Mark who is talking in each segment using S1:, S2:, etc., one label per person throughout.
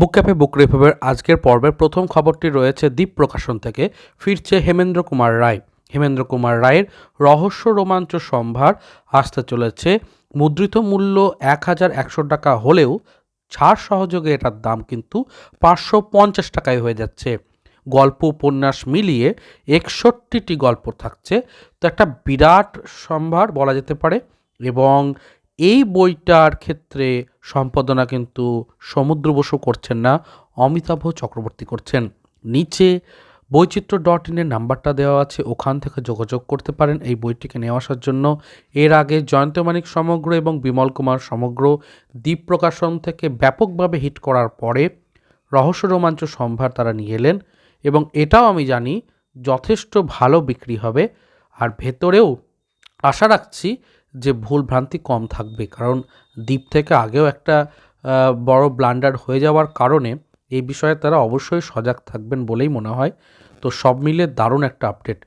S1: বুক cafe বুক রিভিউয়ের আজকের পর্বের প্রথম খবরটি রয়েছে দ্বীপ প্রকাশন থেকে। ফিরছে হেমেন্দ্র কুমার রায়। হেমেন্দ্র কুমার রায়ের রহস্য রোমাঞ্চ সম্ভার আসতে চলেছে। মুদ্রিত মূল্য এক হাজার একশো টাকা হলেও ছাড় সহযোগে এটার দাম কিন্তু পাঁচশো পঞ্চাশ টাকায় হয়ে যাচ্ছে। গল্প উপন্যাস মিলিয়ে একষট্টিটি গল্প থাকছে। তো একটা বিরাট সম্ভার বলা যেতে পারে এবং এই বইটার ক্ষেত্রে সম্পাদনা কিন্তু সমুদ্র বসু করছেন না, অমিতাভ চক্রবর্তী করছেন। নিচে বৈচিত্র্য ডট ইনের নাম্বারটা দেওয়া আছে, ওখান থেকে যোগাযোগ করতে পারেন এই বইটিকে নিয়ে আসার জন্য। এর আগে জয়ন্ত মানিক সমগ্র এবং বিমল কুমার সমগ্র দ্বীপ প্রকাশন থেকে ব্যাপকভাবে হিট করার পরে রহস্য রোমাঞ্চ সম্ভার তারা নিয়ে এলেন এবং এটাও আমি জানি যথেষ্ট ভালো বিক্রি হবে। আর ভেতরেও আশা রাখছি যে ভুল ভ্রান্তি কম থাকবে। কারণ দ্বীপ থেকে আগেও একটা বড় ব্লান্ডার হয়ে যাওয়ার কারণে এই বিষয়ে তারা অবশ্যই সজাগ থাকবেন বলেই মনে হয়। তো সব মিলে দারুণ একটা আপডেট।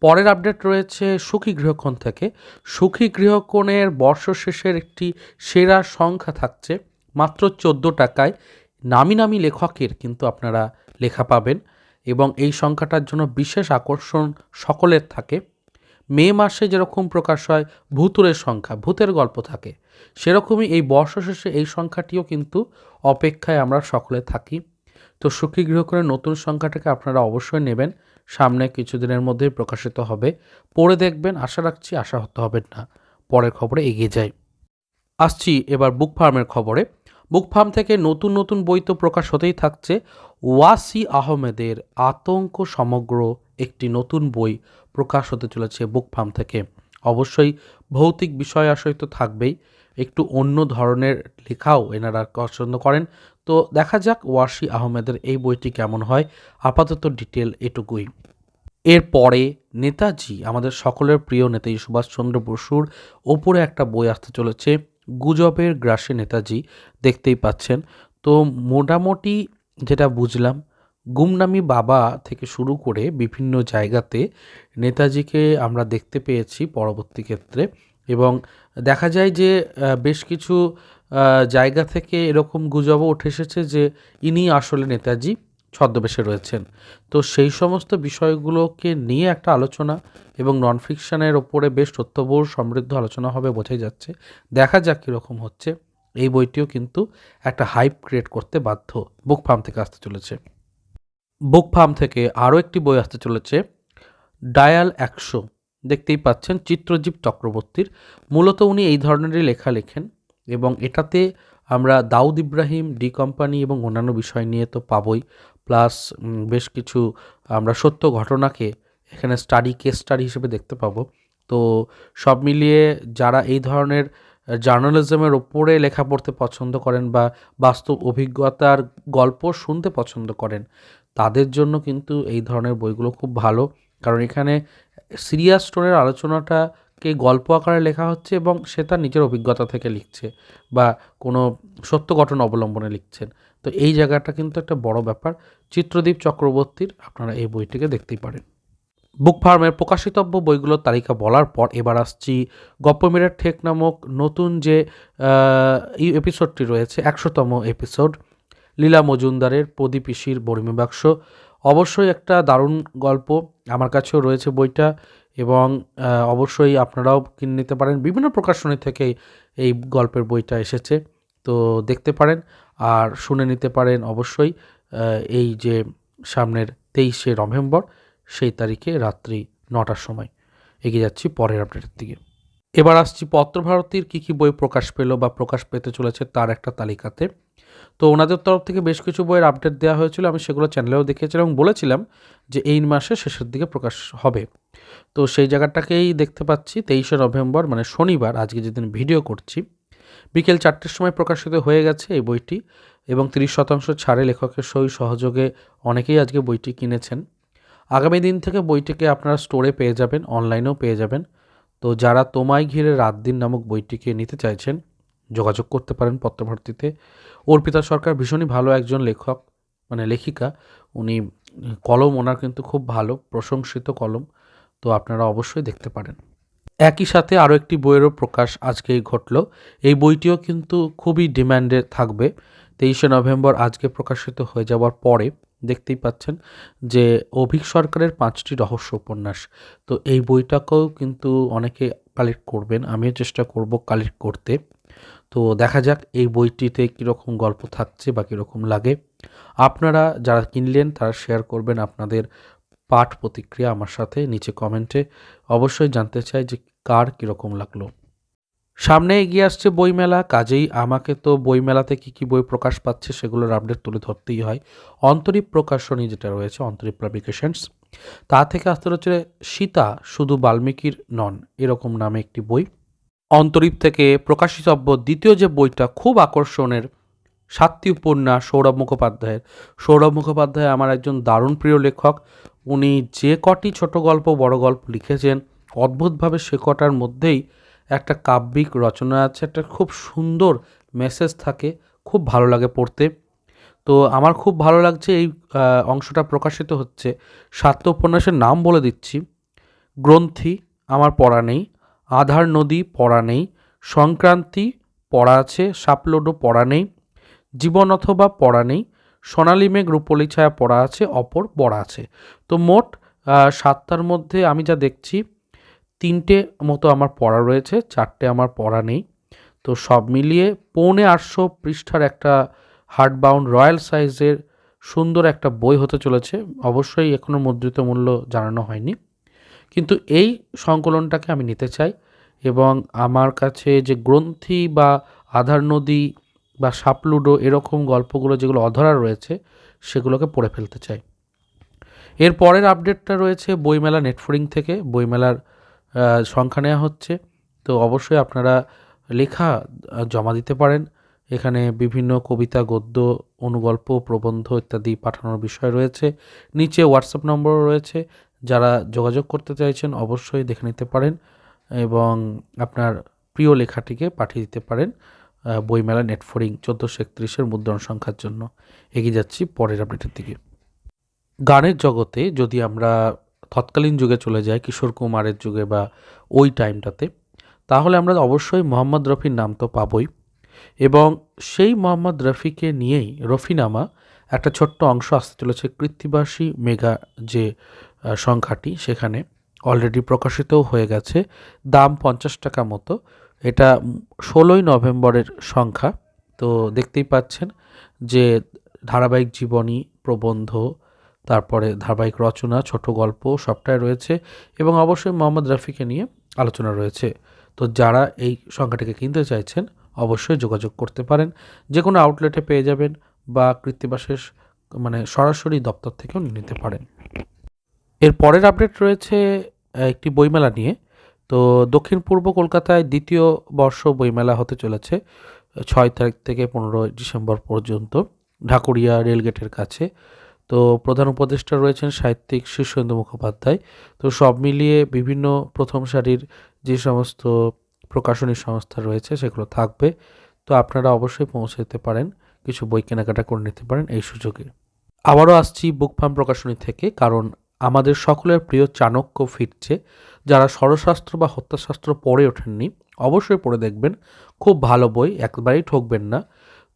S1: পরের আপডেট রয়েছে সুখী গৃহকোণ থেকে। সুখী গৃহকোণের বর্ষ শেষের একটি সেরা সংখ্যা থাকছে মাত্র চোদ্দ টাকায় নামি নামি লেখকের কিন্তু আপনারা লেখা পাবেন। এবং এই সংখ্যাটার জন্য বিশেষ আকর্ষণ সকলের থাকে। মে মাসে যেরকম প্রকাশ হয় ভূতুরের সংখ্যা, ভূতের গল্প থাকে। সেরকমই এই বর্ষ শেষে এই সংখ্যাটিও কিন্তু অপেক্ষায় আমরা সকলে থাকি। তো সুখী গৃহকোণের নতুন সংখ্যাটাকে আপনারা অবশ্যই নেবেন। সামনে কিছুদিনের মধ্যেই প্রকাশিত হবে। পড়ে দেখবেন, আশা রাখছি আশা হতে হবে না। পরের খবরে এগিয়ে যাই। আসছি এবার বুক ফার্মের খবরে। বুক ফার্ম থেকে নতুন নতুন বই তো প্রকাশ হতেই থাকছে। ওয়াসি আহমেদের আতঙ্ক সমগ্র নতুন বই প্রকাশ হতে চলেছে বুক ফার্ম থেকে। অবশ্যই ভৌতিক বিষয় আশয় তো থাকবেই। একটু অন্য ধরনের লেখাও এনারা পছন্দ করেন। তো দেখা যাক ওয়াসি আহমেদের এই বইটি কেমন হয়। আপাতত ডিটেল এটুকুই। এরপরে নেতাজি, আমাদের সকলের প্রিয় নেতাজি সুভাষচন্দ্র বসুর ওপরে একটা বই আসতে চলেছে, গুজবের গ্রাসে নেতাজি, দেখতেই পাচ্ছেন। তো মোটামুটি যেটা বুঝলাম গুমনামি বাবা থেকে শুরু করে বিভিন্ন জায়গাতে নেতাজিকে আমরা দেখতে পেয়েছি পরবর্তী ক্ষেত্রে এবং দেখা যায় যে বেশ কিছু জায়গা থেকে এরকম গুজবও উঠে এসেছে যে, ইনি আসলে নেতাজি ছদ্মবেশে রয়েছেন। তো সেই সমস্ত বিষয়গুলোকে নিয়ে একটা আলোচনা এবং নন ফিকশনের ওপরে বেশ তথ্যবহুল সমৃদ্ধ আলোচনা হবে বোঝাই যাচ্ছে। দেখা যাক কীরকম হচ্ছে। এই বইটিও কিন্তু একটা হাইপ ক্রিয়েট করতে বাধ্য, বুক ফার্ম থেকে আসতে চলেছে। বুক ফার্ম থেকে আরও একটি বই আসতে চলেছে, ডায়াল একশো। দেখতেই পাচ্ছেন চিত্রজীব চক্রবর্তীর। মূলত উনি এই ধরনেরই লেখা লেখেন এবং এটাতে আমরা দাউদ ইব্রাহিম, ডি কোম্পানি এবং অন্যান্য বিষয় নিয়ে তো পাবই। প্লাস বেশ কিছু আমরা সত্য ঘটনাকে এখানে স্টাডি, কেস স্টাডি হিসেবে দেখতে পাবো। তো সব মিলিয়ে যারা এই ধরনের জার্নালিজমের ওপরে লেখা পড়তে পছন্দ করেন বা বাস্তব অভিজ্ঞতার গল্প শুনতে পছন্দ করেন তাদের জন্য কিন্তু এই ধরনের বইগুলো খুব ভালো। কারণ এখানে সিরিয়াস স্টোনের আলোচনাটাকে গল্প আকারে লেখা হচ্ছে এবং সে তার নিজের অভিজ্ঞতা থেকে লিখছে বা কোনো সত্য ঘটনা অবলম্বনে লিখছেন। তো এই জায়গাটা কিন্তু একটা বড় ব্যাপার। চিত্রদীপ চক্রবর্তীর আপনারা এই বইটিকে দেখতেই পারেন। বুক ফার্মের প্রকাশিতব্য বইগুলোর তালিকা বলার পর এবার আসছি গপ্পমেরের ঠেক নামক নতুন যে এপিসোডটি রয়েছে, একশোতম এপিসোড লীলা মজুমদারের প্রদীপিসির বরিমি বাক্স। অবশ্যই একটা দারুণ গল্প আমার কাছেও রয়েছে বইটা এবং অবশ্যই আপনারাও কিনে নিতে পারেন। বিভিন্ন প্রকাশনী থেকে এই গল্পের বইটা এসেছে। তো দেখতে পারেন আর শুনে নিতে পারেন অবশ্যই এই যে সামনের তেইশে নভেম্বর, সেই তারিখে রাত্রি নটার সময়। এগিয়ে যাচ্ছি পরের আপডেটের দিকে। এবার আসছি পত্রভারতীর কী কী বই প্রকাশ পেল বা প্রকাশ পেতে চলেছে তার একটা তালিকাতে। তো ওনাদের তরফ থেকে বেশ কিছু বইয়ের আপডেট দেওয়া হয়েছিল, আমি সেগুলো চ্যানেলেও দেখিয়েছিলাম এবং বলেছিলাম যে এই মাসে শেষের দিকে প্রকাশ হবে। তো সেই জায়গাটাকেই দেখতে পাচ্ছি, তেইশে নভেম্বর মানে শনিবার, আজকে যেদিন ভিডিও করছি। বিকেল চারটের সময় প্রকাশিত হয়ে গেছে এই বইটি এবং তিরিশ শতাংশ ছাড়ে লেখকের সই সহযোগে অনেকেই আজকে বইটি কিনেছেন। আগামী দিন থেকে বইটিকে আপনারা স্টোরে পেয়ে যাবেন, অনলাইনেও পেয়ে যাবেন। তো যারা তোমায় ঘিরে রাত দিন নামক বইটিকে নিতে চাইছেন, যোগাযোগ করতে পারেন পত্রভারতীতে। অর্পিতা সরকার ভীষণই ভালো একজন লেখক মানে লেখিকা। উনি কলম, ওনার কিন্তু খুব ভালো, প্রশংসিত কলম, তো আপনারা অবশ্যই দেখতে পারেন। একই সাথে আরও একটি বইয়েরও প্রকাশ আজকেই ঘটল। এই বইটিও কিন্তু খুবই ডিম্যান্ডে থাকবে। তেইশে নভেম্বর আজকে প্রকাশিত হয়ে যাওয়ার পরে দেখতেই পাচ্ছেন যে অভিক সরকারের পাঁচটি রহস্য উপন্যাস। তো এই বইটাকেও কিন্তু অনেকে কালেক্ট করবেন, আমিও চেষ্টা করব কালেক্ট করতে। তো দেখা যাক এই বইটিতে কীরকম গল্প থাকছে বা কীরকম লাগে। আপনারা যারা কিনলেন তারা শেয়ার করবেন আপনাদের পাঠ প্রতিক্রিয়া আমার সাথে নিচে কমেন্টে অবশ্যই জানতে চাই যে কার কীরকম লাগল। সামনে এগিয়ে আসছে বইমেলা, কাজেই আমাকে তো বইমেলাতে কী কী বই প্রকাশ পাচ্ছে সেগুলোর আপডেট তুলে ধরতেই হয়। অন্তরীপ প্রকাশনী যেটা রয়েছে, অন্তরীপ পাবলিকেশনস, তা থেকে আসতে হচ্ছে সীতা, শুধু বাল্মীকির নন, এরকম নামে একটি বই। অন্তরীপ থেকে প্রকাশিতব্য দ্বিতীয় যে বইটা, খুব আকর্ষণের, সাতটি উপন্যাস, সৌরভ মুখোপাধ্যায়ের। সৌরভ মুখোপাধ্যায় আমার একজন দারুণ প্রিয় লেখক। উনি যে কটি ছোট গল্প, বড় গল্প লিখেছেন, অদ্ভুতভাবে সে কটার মধ্যেই একটা কাব্যিক রচনা আছে, একটা খুব সুন্দর মেসেজ থাকে, খুব ভালো লাগে পড়তে। তো আমার খুব ভালো লাগছে এই অংশটা প্রকাশিত হচ্ছে। সাতটা উপন্যাসের নাম বলে দিচ্ছি। গ্রন্থি, আমার পড়া নেই। আধার নদী, পড়া নেই। সংক্রান্তি, পড়া আছে। সাপলোডো, পড়া নেই। জীবন অথবা, পড়া নেই। সোনালী মেঘ, রূপলি ছায়া, পড়া আছে। অপর পড়া আছে। তো মোট সাতটার মধ্যে আমি যা দেখছি তিনটে মতো আমার পড়া রয়েছে, চারটে আমার পড়া নেই। তো সব মিলিয়ে পৌনে আটশো পৃষ্ঠার একটা হার্ডবাউন্ড রয়্যাল সাইজের সুন্দর একটা বই হতে চলেছে। অবশ্যই এখনও মুদ্রিত মূল্য জানানো হয়নি। কিন্তু এই সংকলনটাকে আমি নিতে চাই এবং আমার কাছে যে গ্রন্থি বা আধার নদী বা সাপলুডো এরকম গল্পগুলো যেগুলো অধরা রয়েছে, সেগুলোকে পড়ে ফেলতে চাই। এর পরের আপডেটটা রয়েছে বইমেলা নেটফোরিং থেকে। বইমেলার সংখ্যা নেওয়া হচ্ছে। তো অবশ্যই আপনারা লেখা জমা দিতে পারেন। এখানে বিভিন্ন কবিতা, গদ্য, অনুগল্প, প্রবন্ধ ইত্যাদি পাঠানোর বিষয় রয়েছে। নিচে হোয়াটসঅ্যাপ নম্বরও রয়েছে। যারা যোগাযোগ করতে চাইছেন, অবশ্যই দেখে নিতে পারেন এবং আপনার প্রিয় লেখাটিকে পাঠিয়ে দিতে পারেন বইমেলা নেটফোরিং চোদ্দোশো একত্রিশের মুদ্রণ সংখ্যার জন্য। এগিয়ে যাচ্ছি পরের আপডেটের দিকে। গানের জগতে যদি আমরা তৎকালীন যুগে চলে যায় কিশোর কুমারের যুগে বা ওই টাইমটাতে, তাহলে আমরা অবশ্যই মোহাম্মদ রফির নাম তো পাবই। এবং সেই মোহাম্মদ রফিকে নিয়েই রফিনামা একটা ছোট্ট অংশ আসতে চলেছে কৃত্তিবাসী মেগা যে সংখ্যাটি সেখানে অলরেডি প্রকাশিতও হয়ে গেছে, দাম পঞ্চাশ টাকা মতো। এটা ষোলোই নভেম্বরের সংখ্যা। তো দেখতেই পাচ্ছেন যে ধারাবাহিক জীবনী, প্রবন্ধ তারপরে ধারাবাহিক রচনা, ছোট গল্প সবটাই রয়েছে এবং অবশ্যই মোহাম্মদ রফিকে নিয়ে আলোচনা রয়েছে। তো যারা এই সংখ্যাটিকে কিনতে চাইছেন, অবশ্যই যোগাযোগ করতে পারেন। যে কোনো আউটলেটে পেয়ে যাবেন বা কৃত্তিবাসের মানে সরাসরি দপ্তর থেকেও নিতে পারেন। এর পরের আপডেট রয়েছে একটি বইমেলা নিয়ে। তো দক্ষিণ পূর্ব কলকাতায় দ্বিতীয় বর্ষ বইমেলা হতে চলেছে, ছয় তারিখ থেকে পনেরোই ডিসেম্বর পর্যন্ত। ঢাকুরিয়া রেলগেটের কাছে। তো প্রধান উপদেষ্টা রয়েছেন সাহিত্যিক শীর্ষেন্দু মুখোপাধ্যায়। তো সব মিলিয়ে বিভিন্ন প্রথম সারির যে সমস্ত প্রকাশনী সংস্থা রয়েছে সেগুলো থাকবে। তো আপনারা অবশ্যই পৌঁছে যেতে পারেন, কিছু বই কেনাকাটা করে নিতে পারেন এই সুযোগে। আবারও আসছি বুক ফার্ম প্রকাশনী থেকে, কারণ আমাদের সকলের প্রিয় চাণক্য ফিরছে, যারা ষড়শাস্ত্র বা হত্যাশাস্ত্র পড়ে ওঠেননি। অবশ্যই পড়ে দেখবেন, খুব ভালো বই, একবারেই ঠকবেন না।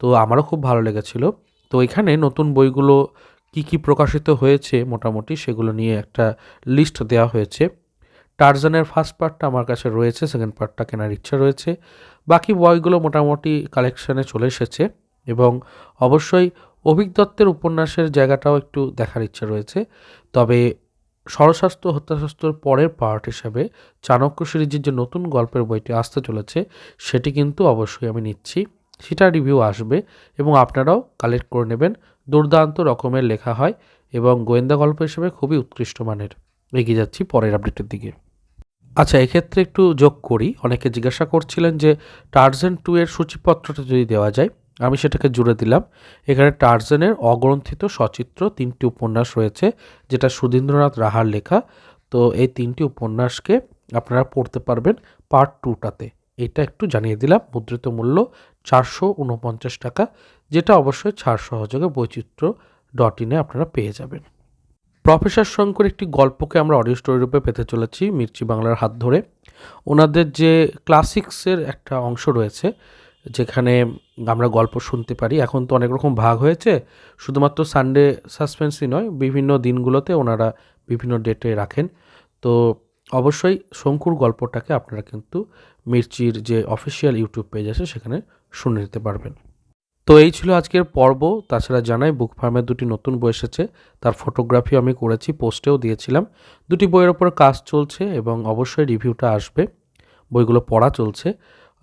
S1: তো আমারও খুব ভালো লেগেছিল। তো এখানে নতুন বইগুলো কি কি প্রকাশিত হয়েছে মোটামুটি সেগুলো নিয়ে একটা লিস্ট দেওয়া হয়েছে। টারজানের ফার্স্ট পার্টটা আমার কাছে রয়েছে সেকেন্ড পার্টটা কেনার ইচ্ছা রয়েছে। বাকি বইগুলো মোটামুটি কালেকশানে চলে এসেছে এবং অবশ্যই অভিক দত্তের উপন্যাসের জায়গাটাও একটু দেখার ইচ্ছা রয়েছে। তবে ষড়শাস্ত্র হত্যাশাস্ত্রের পরের পার্ট হিসাবে চাণক্য সিরিজের যে নতুন গল্পের বইটি আসতে চলেছে, সেটি কিন্তু অবশ্যই আমি নিচ্ছি। সেটা রিভিউ আসবে এবং আপনারাও কালেক্ট করে নেবেন দুর্দান্ত রকমের লেখা হয় এবং গোয়েন্দা গল্প হিসেবে খুবই উৎকৃষ্ট মানের। এগিয়ে যাচ্ছি পরের আপডেটের দিকে। আচ্ছা এক্ষেত্রে একটু যোগ করি। অনেকে জিজ্ঞাসা করছিলেন যে টার্জেন টু এর সূচিপত্রটা যদি দেওয়া যায়, আমি সেটাকে জুড়ে দিলাম। এখানে টার্জেনের অগ্রন্থিত সচিত্র তিনটি উপন্যাস রয়েছে, যেটা সুধীন্দ্রনাথ রাহার লেখা। তো এই তিনটি উপন্যাসকে আপনারা পড়তে পারবেন পার্ট টুটাতে এটা একটু জানিয়ে দিলাম। মুদ্রিত মূল্য চারশো উনপঞ্চাশ টাকা, যেটা অবশ্যই ছাড় সহযোগে বৈচিত্র্য ডট ইনে আপনারা পেয়ে যাবেন। প্রফেসর শঙ্কর একটি গল্পকে আমরা অডিও স্টোরি রূপে পেতে চলেছি মির্চি বাংলার হাত ধরে। ওনাদের যে ক্লাসিক্সের একটা অংশ রয়েছে, যেখানে আমরা গল্প শুনতে পারি, এখন তো অনেক রকম ভাগ হয়েছে, শুধুমাত্র সানডে সাসপেন্সই নয়, বিভিন্ন দিনগুলোতে ওনারা বিভিন্ন ডেটে রাখেন। তো অবশ্যই শঙ্কুর গল্পটাকে আপনারা কিন্তু মির্চির যে অফিসিয়াল ইউটিউব পেজ আছে সেখানে শুনে নিতে পারবেন। তো এই ছিল আজকের পর্ব। তাছাড়া জানাই বুক ফার্মের দুটি নতুন বই এসেছে। তার ফটোগ্রাফি আমি করেছি পোস্টেও দিয়েছিলাম। দুটি বইয়ের ওপর কাজ চলছে এবং অবশ্যই রিভিউটা আসবে। বইগুলো পড়া চলছে।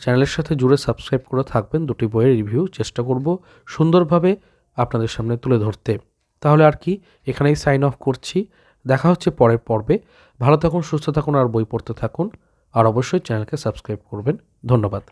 S1: চ্যানেলের সাথে জুড়ে সাবস্ক্রাইব করে থাকবেন। দুটি বইয়ের রিভিউ চেষ্টা করব সুন্দরভাবে আপনাদের সামনে তুলে ধরতে। তাহলে আর কি, এখানেই সাইন অফ করছি। দেখা হচ্ছে পরের পর্বে। ভালো থাকুন সুস্থ থাকুন আর বই পড়তে থাকুন। আর অবশ্যই চ্যানেলকে সাবস্ক্রাইব করবেন। ধন্যবাদ।